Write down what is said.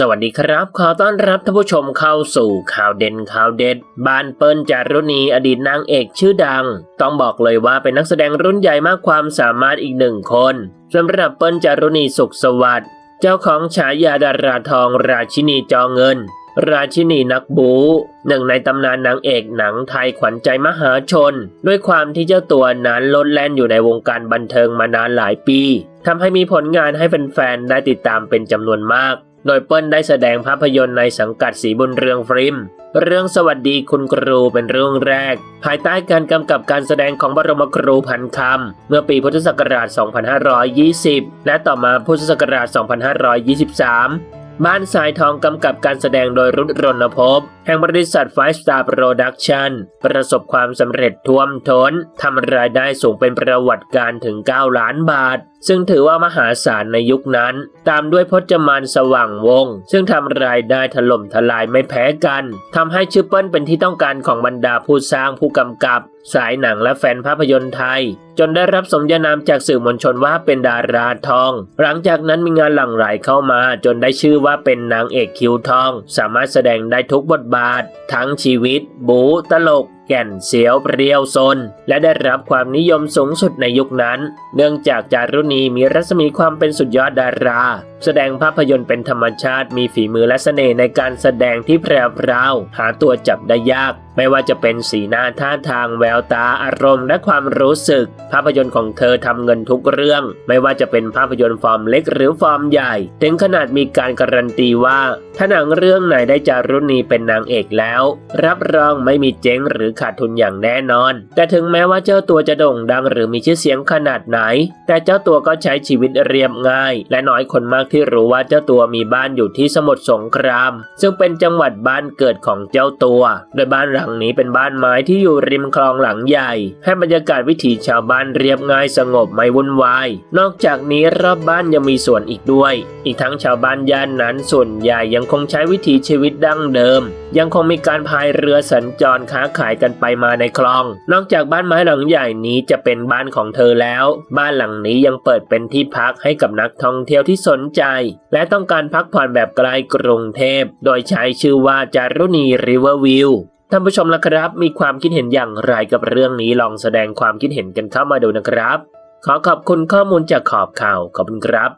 สวัสดีครับ ขอต้อนรับท่านผู้ชมเข้าสู่ข่าวเด่นข่าวเด็ด บานเปิ้ลจารุณีอดีตนางเอกชื่อดัง ต้องบอกเลยว่าเป็นนักแสดงรุ่นใหญ่มากความสามารถอีกหนึ่งคนสำหรับเปิ้ลจารุณีสุขสวัสดิ์เจ้าของฉายาดาราทองราชินีจอเงิน ราชินีนักบูหนึ่งในตำนานนางเอกหนังไทยขวัญใจมหาชน ด้วยความที่เจ้าตัวนั้นลดแล่นอยู่ในวงการบันเทิงมานานหลายปีทำให้มีผลงานให้แฟนๆได้ติดตามเป็นจำนวนมาก โดยเปิ้ลได้แสดงภาพยนตร์ในสังกัดสีบุญเรืองฟิล์มเรื่องสวัสดีคุณครูเป็นเรื่องแรก ภายใต้การกำกับการแสดงของบรมครูพันคำเมื่อปีพุทธศักราช 2520 และต่อมาพุทธศักราช 2523 บ้านสายทองกำกับการแสดงโดยรุดรณภพแห่งบริษัท Five Star Production ประสบความสำเร็จท่วมท้นทำรายได้สูงเป็นประวัติการถึง 9 ล้านบาท ซึ่งถือว่ามหาศาลในยุคนั้น ตามด้วยพจมานสว่างวง ซึ่งทำรายได้ถล่มทลายไม่แพ้กันทำให้ชื่อเปิ้ลเป็นที่ต้องการของบรรดาผู้สร้างผู้กำกับ สายหนังและแฟนภาพยนตร์ไทย จนได้รับสมญานามจากสื่อมวลชนว่าเป็นดาราทอง หลังจากนั้นมีงานหลั่งไหลเข้ามาจนได้ชื่อว่าเป็นนางเอกคิวทอง สามารถแสดงได้ทุกบทบาท ทั้งชีวิต บูตลก แก่นเสียวเปรียวซน และได้รับความนิยมสูงสุดในยุคนั้น เนื่องจากจารุณีมีรัศมีความเป็นสุดยอดดารา แสดงภาพยนตร์เป็นธรรมชาติมีฝีมือและเสน่ห์ในการแสดงที่แพรวพราวหาตัวจับได้ยาก ไม่ว่าจะเป็นสีหน้าท่าทางแววตาอารมณ์และความรู้สึก ภาพยนตร์ของเธอทำเงินทุกเรื่อง ไม่ว่าจะเป็นภาพยนตร์ฟอร์มเล็กหรือฟอร์มใหญ่ ถึงขนาดมีการการันตีว่า ถ้าหนังเรื่องไหนได้จารุณีเป็นนางเอกแล้ว รับรองไม่มีเจ๊งหรือขาดทุนอย่างแน่นอน แต่ถึงแม้ว่าเจ้าตัวจะโด่งดังหรือมีชื่อเสียงขนาดไหน แต่เจ้าตัวก็ใช้ชีวิตเรียบง่าย และน้อยคนมากที่รู้ว่าเจ้าตัวมีบ้านอยู่ที่สมุทรสงคราม ซึ่งเป็นจังหวัดบ้านเกิดของเจ้าตัว โดยบ้านหลัลังนี้เป็นบ้านไม้ที่อยู่ริมคลองหลังใหญ่ ให้บรรยากาศวิถีชาวบ้านเรียบง่ายสงบไม่วุ่นวาย นอกจากนี้รอบบ้านยังมีสวนอีกด้วย อีกทั้งชาวบ้านย่านนั้นส่วนใหญ่ยังคงใช้วิถีชีวิตดั้งเดิม ยังคงมีการพายเรือสัญจรค้าขายกันไปมาในคลอง นอกจากบ้านไม้หลังใหญ่นี้จะเป็นบ้านของเธอแล้ว บ้านหลังนี้ยังเปิดเป็นที่พักให้กับนักท่องเที่ยวที่สนใจ และต้องการพักผ่อนแบบไกลกรุงเทพ โดยใช้ชื่อว่าจารุณีริเวอร์วิว ท่านผู้ชมละครับ มีความคิดเห็นอย่างไรกับเรื่องนี้ลองแสดงความคิดเห็นกันเข้ามาดูนะครับ ขอขอบคุณข้อมูลจากขอบข่าวขอบคุณครับ